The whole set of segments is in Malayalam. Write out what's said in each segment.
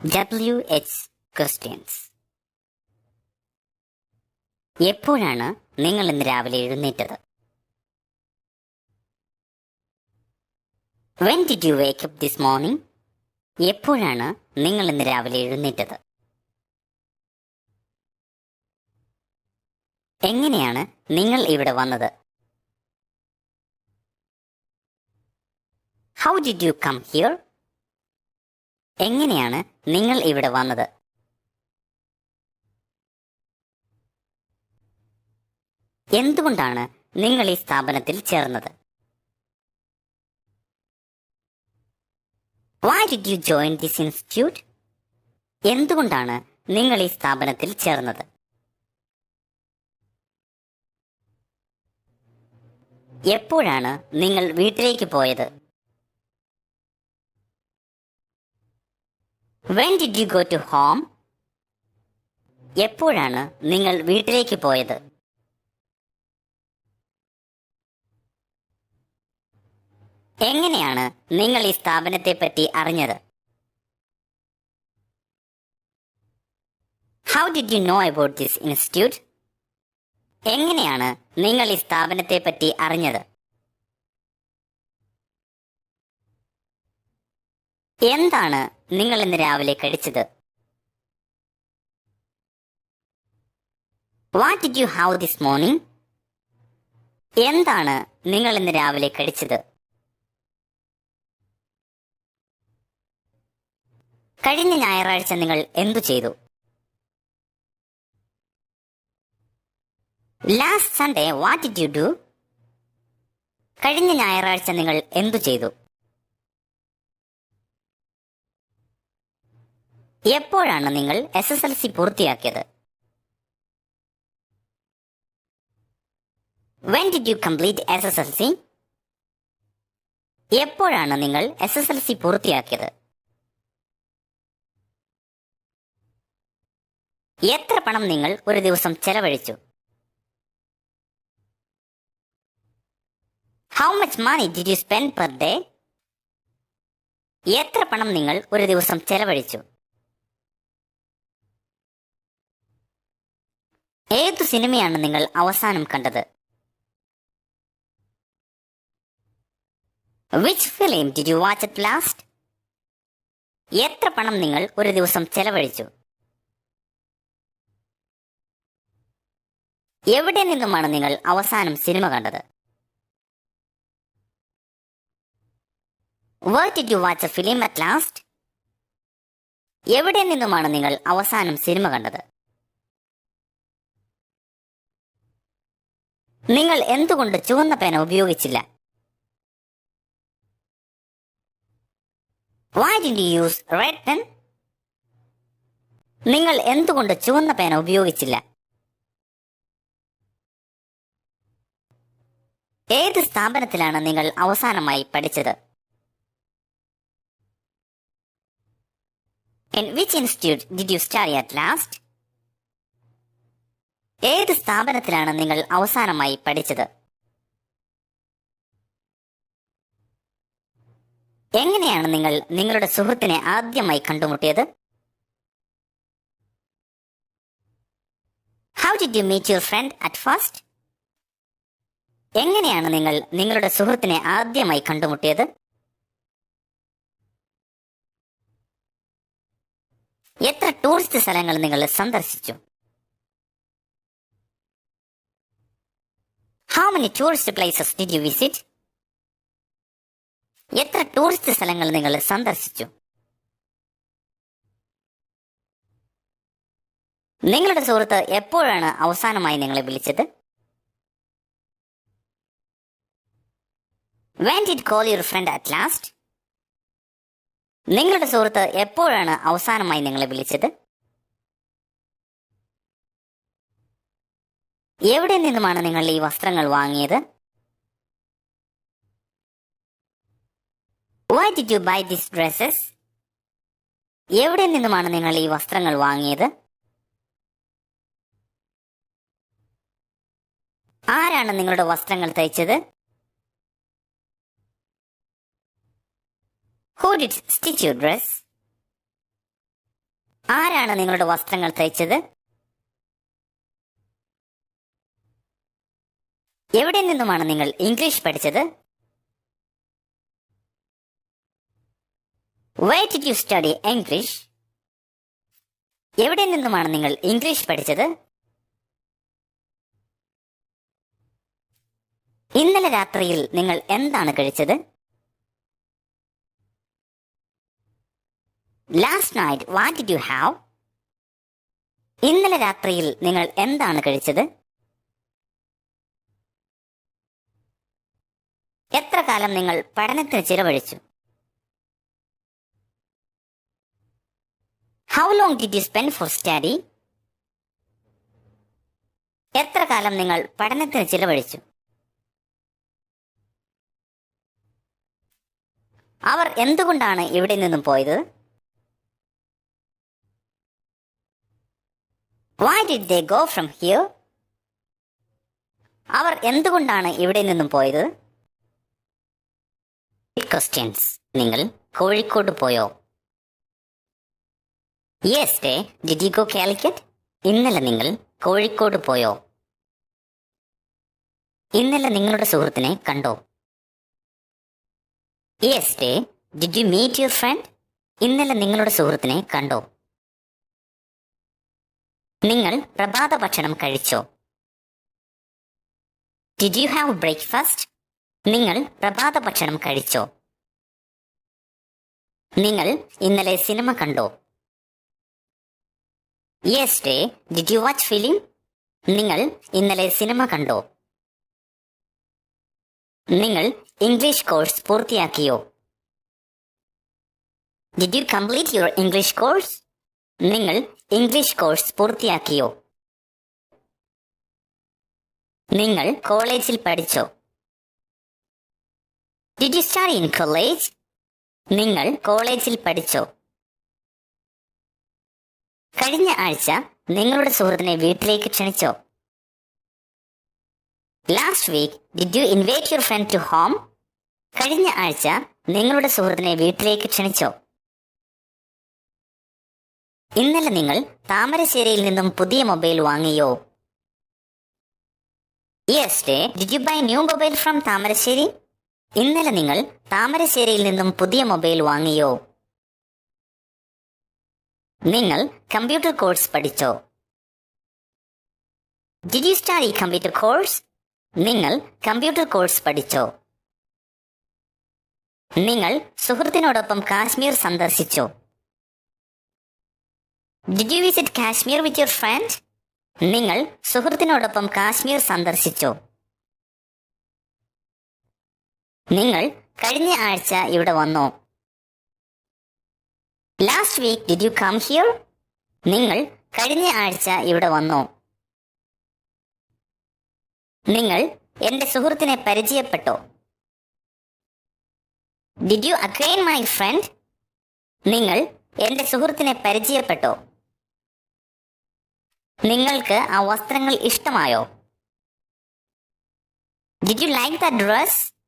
ഡബ്ല്യു ക്വസ്റ്റ്യൻസ് എപ്പോഴാണ് നിങ്ങൾ ഇന്ന് രാവിലെ എഴുന്നേറ്റത്? When did you wake up this morning എപ്പോഴാണ് നിങ്ങൾ ഇന്ന് രാവിലെ എഴുന്നേറ്റത്? എങ്ങനെയാണ് നിങ്ങൾ ഇവിടെ വന്നത്? How did you come here എങ്ങനെയാണ് നിങ്ങൾ ഇവിടെ വന്നത്? എന്തുകൊണ്ടാണ് നിങ്ങൾ ഈ സ്ഥാപനത്തിൽ ചേർന്നത്? Why did you join this institute എന്തുകൊണ്ടാണ് നിങ്ങൾ ഈ സ്ഥാപനത്തിൽ ചേർന്നത്? എപ്പോഴാണ് നിങ്ങൾ വീട്ടിലേക്ക് പോയത്? When did you go to home എപ്പോഴാണ് നിങ്ങൾ വീട്ടിലേക്ക് പോയത്? എങ്ങനെയാണ് നിങ്ങൾ ഈ സ്ഥാപനത്തെ പറ്റി അറിഞ്ഞത്? How did you know about this institute എങ്ങനെയാണ് നിങ്ങൾ ഈ സ്ഥാപനത്തെ പറ്റി അറിഞ്ഞത്? എന്താണ് നിങ്ങൾ ഇന്ന് രാവിലെ കഴിച്ചത്? What did you have this morning എന്താണ് നിങ്ങൾ ഇന്ന് രാവിലെ കഴിച്ചത്? കഴിഞ്ഞ ഞായറാഴ്ച നിങ്ങൾ എന്തു ചെയ്തു? Last Sunday what did you do കഴിഞ്ഞ ഞായറാഴ്ച നിങ്ങൾ എന്തു ചെയ്തു? എപ്പോഴാണ് നിങ്ങൾ എസ് എസ് എൽ സി പൂർത്തിയാക്കിയത്? When did you complete S S L C എപ്പോഴാണ് നിങ്ങൾ എസ് എസ് എൽ സി പൂർത്തിയാക്കിയത്? എത്ര പണം നിങ്ങൾ ഒരു ദിവസം ചെലവഴിച്ചു? How much money did you spend per day എത്ര പണം നിങ്ങൾ ഒരു ദിവസം ചെലവഴിച്ചു? ഏതു സിനിമയാണ് നിങ്ങൾ അവസാനം കണ്ടത്? Which film did you watch at last എത്ര പണം നിങ്ങൾ ഒരു ദിവസം ചെലവഴിച്ചു? എവിടെ നിന്നുമാണ് നിങ്ങൾ അവസാനം സിനിമ കണ്ടത്? Where did you watch a film at last എവിടെ നിന്നുമാണ് നിങ്ങൾ അവസാനം സിനിമ കണ്ടത്? നിങ്ങൾ എന്തുകൊണ്ട് ചുവന്ന പേന ഉപയോഗിച്ചില്ല? Why did use red pen നിങ്ങൾ എന്തുകൊണ്ട് ചുവന്ന പേന ഉപയോഗിച്ചില്ല? ഏത് സ്ഥാപനത്തിലാണ് നിങ്ങൾ അവസാനമായി പഠിച്ചത്? In which institute did you study at last ഏത് സ്ഥാപനത്തിലാണ് നിങ്ങൾ അവസാനമായി പഠിച്ചത്? എങ്ങനെയാണ് നിങ്ങൾ നിങ്ങളുടെ സുഹൃത്തിനെ ആദ്യമായി കണ്ടുമുട്ടിയത്? How did you meet your friend at first എങ്ങനെയാണ് നിങ്ങൾ നിങ്ങളുടെ സുഹൃത്തിനെ ആദ്യമായി കണ്ടുമുട്ടിയത്? എത്ര ടൂറിസ്റ്റ് സ്ഥലങ്ങൾ നിങ്ങൾ സന്ദർശിച്ചു? How many tourist places did you visit എത്ര ടൂറിസ്റ്റ് സ്ഥലങ്ങൾ നിങ്ങൾ സന്ദർശിച്ചു? നിങ്ങളുടെ സുഹൃത്ത് എപ്പോഴാണ് അവസാനമായി നിങ്ങളെ വിളിച്ചത്? When did call your friend at last നിങ്ങളുടെ സുഹൃത്ത് എപ്പോഴാണ് അവസാനമായി നിങ്ങളെ വിളിച്ചത്? എവിടെ നിന്നുമാണ് നിങ്ങൾ ഈ വസ്ത്രങ്ങൾ വാങ്ങിയത്? Why did you buy this dresses എവിടെ നിന്നുമാണ് നിങ്ങൾ ഈ വസ്ത്രങ്ങൾ വാങ്ങിയത്? ആരാണ് നിങ്ങളുടെ വസ്ത്രങ്ങൾ തയ്ച്ചത്? Who did stitch you dress ആരാണ് നിങ്ങളുടെ വസ്ത്രങ്ങൾ തയ്ച്ചത്? എവിടെ നിന്നുമാണ് നിങ്ങൾ ഇംഗ്ലീഷ് പഠിച്ചത്? Why did you study English എവിടെ നിന്നുമാണ് നിങ്ങൾ ഇംഗ്ലീഷ് പഠിച്ചത്? ഇന്നലെ രാത്രിയിൽ നിങ്ങൾ എന്താണ് കഴിച്ചത്? Last night what did you have ഇന്നലെ രാത്രിയിൽ നിങ്ങൾ എന്താണ് കഴിച്ചത്? എത്ര കാലം നിങ്ങൾ പഠനത്തിന് ചിലവഴിച്ചു? How long did you spend for study എത്ര കാലം നിങ്ങൾ പഠനത്തിന് ചിലവഴിച്ചു? അവർ എന്തുകൊണ്ടാണ് ഇവിടെ നിന്നും പോയത്? Why did they go from here അവർ എന്തുകൊണ്ടാണ് ഇവിടെ നിന്നും പോയത്? ക്വസ്റ്റ്യൻസ് നിങ്ങൾ കോഴിക്കോട് പോയോ? Yesterday did you go Calicut ഇന്നലെ നിങ്ങൾ കോഴിക്കോട് പോയോ? ഇന്നലെ നിങ്ങളുടെ സുഹൃത്തിനെ കണ്ടോ? Yesterday did you meet your friend ഇന്നലെ നിങ്ങളുടെ സുഹൃത്തിനെ കണ്ടോ? നിങ്ങൾ പ്രഭാത ഭക്ഷണം കഴിച്ചോ? ഡിഡ് യു ഹാവ് ബ്രേക്ക്ഫാസ്റ്റ് നിങ്ങൾ പ്രഭാത ഭക്ഷണം കഴിച്ചോ? നിങ്ങൾ ഇന്നലെ സിനിമ കണ്ടോ? Yesterday did you watch film നിങ്ങൾ ഇന്നലെ സിനിമ കണ്ടോ? നിങ്ങൾ English course പൂർത്തിയാക്കിയോ? Did you complete your English course നിങ്ങൾ ഇംഗ്ലീഷ് കോഴ്സ് പൂർത്തിയാക്കിയോ? നിങ്ങൾ കോളേജിൽ പഠിച്ചോ? Did you study in college നിങ്ങൾ കോളേജിൽ പഠിച്ചോ? കഴിഞ്ഞ ആഴ്ച നിങ്ങളുടെ സുഹൃത്തിനെ വീട്ടിലേക്ക് ക്ഷണിച്ചോ? Last week did you invite your friend to home കഴിഞ്ഞ ആഴ്ച നിങ്ങളുടെ സുഹൃത്തിനെ വീട്ടിലേക്ക് ക്ഷണിച്ചോ? ഇന്നലെ നിങ്ങൾ താമരശ്ശേരിയിൽ നിന്നും പുതിയ മൊബൈൽ വാങ്ങിയോ? Yesterday did you buy new mobile from Thamarassery? ഇന്നലെ നിങ്ങൾ താമരശ്ശേരിയിൽ നിന്നും പുതിയ മൊബൈൽ വാങ്ങിയോ? നിങ്ങൾ കമ്പ്യൂട്ടർ കോഴ്സ് പഠിച്ചോ? Did you study computer course നിങ്ങൾ കമ്പ്യൂട്ടർ കോഴ്സ് പഠിച്ചോ? നിങ്ങൾ സുഹൃത്തിനോടൊപ്പം Kashmir സന്ദർശിച്ചോ? Did you visit Kashmir with your friend നിങ്ങൾ സുഹൃത്തിനോടൊപ്പം കാശ്മീർ സന്ദർശിച്ചോ? നിങ്ങൾ കഴിഞ്ഞ ആഴ്ച ഇവിടെ വന്നോ? Last week did you come here നിങ്ങൾ കഴിഞ്ഞ ആഴ്ച ഇവിടെ വന്നോ? നിങ്ങൾ എന്റെ സുഹൃത്തിനെ പരിചയപ്പെട്ടോ? Did you acquaint my friend നിങ്ങൾ എന്റെ സുഹൃത്തിനെ പരിചയപ്പെട്ടോ? നിങ്ങൾക്ക് ആ വസ്ത്രങ്ങൾ ഇഷ്ടമായോ? Did you like the dress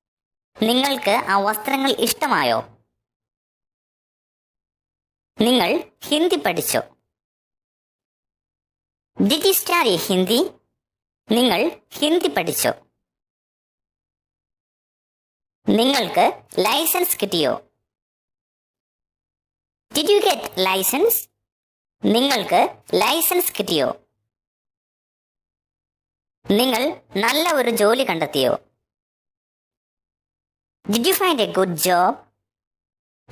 നിങ്ങൾക്ക് ആ വസ്ത്രങ്ങൾ ഇഷ്ടമായോ? നിങ്ങൾ ഹിന്ദി പഠിച്ചോ? ഡിഡ് യു സ്റ്റഡി ഹിന്ദി നിങ്ങൾ ഹിന്ദി പഠിച്ചോ? നിങ്ങൾക്ക് ലൈസൻസ് കിട്ടിയോ? ഡിഡ് യു ഗെറ്റ് ലൈസൻസ് നിങ്ങൾക്ക് ലൈസൻസ് കിട്ടിയോ? നിങ്ങൾ നല്ല ഒരു ജോലി കണ്ടെത്തിയോ? Did you find a good job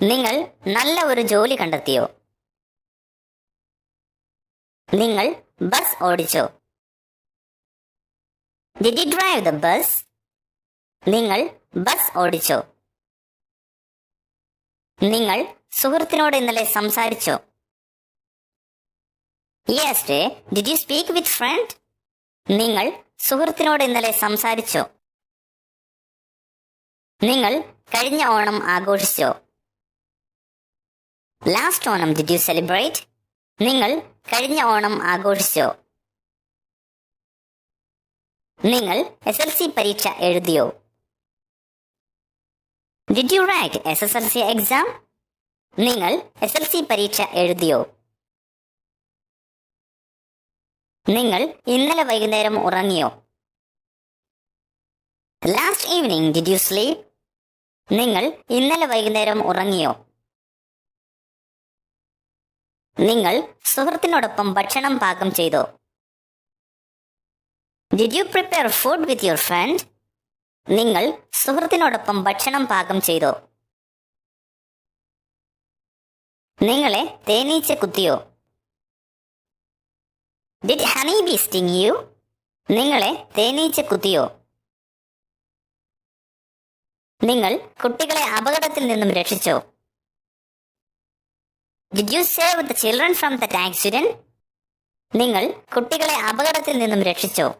നിങ്ങൾ നല്ല ഒരു ജോലി കണ്ടെത്തിയോ? നിങ്ങൾ bus ഓടിച്ചോ? Did you drive the bus നിങ്ങൾ ബസ് ഓടിച്ചോ? നിങ്ങൾ സുഹൃത്തിനോട് ഇന്നലെ സംസാരിച്ചോ? Yesterday did you speak with friend നിങ്ങൾ സുഹൃത്തിനോട് ഇന്നലെ സംസാരിച്ചോ? നിങ്ങൾ കഴിഞ്ഞ Onam ആഘോഷിച്ചോ? Last Onam did you celebrate നിങ്ങൾ കഴിഞ്ഞ ഓണം ആഘോഷിച്ചോ? നിങ്ങൾ എസ് എൽ സി പരീക്ഷ എഴുതിയോ? Did you write S S L C exam നിങ്ങൾ എസ് എൽ സി പരീക്ഷ എഴുതിയോ? നിങ്ങൾ ഇന്നലെ വൈകുന്നേരം ഉറങ്ങിയോ? Last evening did you sleep നിങ്ങൾ ഇന്നലെ വൈകുന്നേരം ഉറങ്ങിയോ? നിങ്ങൾ സുഹൃത്തിനോടൊപ്പം ഭക്ഷണം പാകം ചെയ്തോ? Did you prepare food with your friend നിങ്ങൾ സുഹൃത്തിനോടൊപ്പം ഭക്ഷണം പാകം ചെയ്തോ? നിങ്ങളെ തേനീച്ച കുത്തിയോ? Did honey bee sting you നിങ്ങളെ തേനീച്ച കുത്തിയോ? നിങ്ങൾ കുട്ടികളെ അപകടത്തിൽ നിന്നും രക്ഷിച്ചോ? Did you save the children from that accident നിങ്ങൾ കുട്ടികളെ അപകടത്തിൽ നിന്നും രക്ഷിച്ചോ?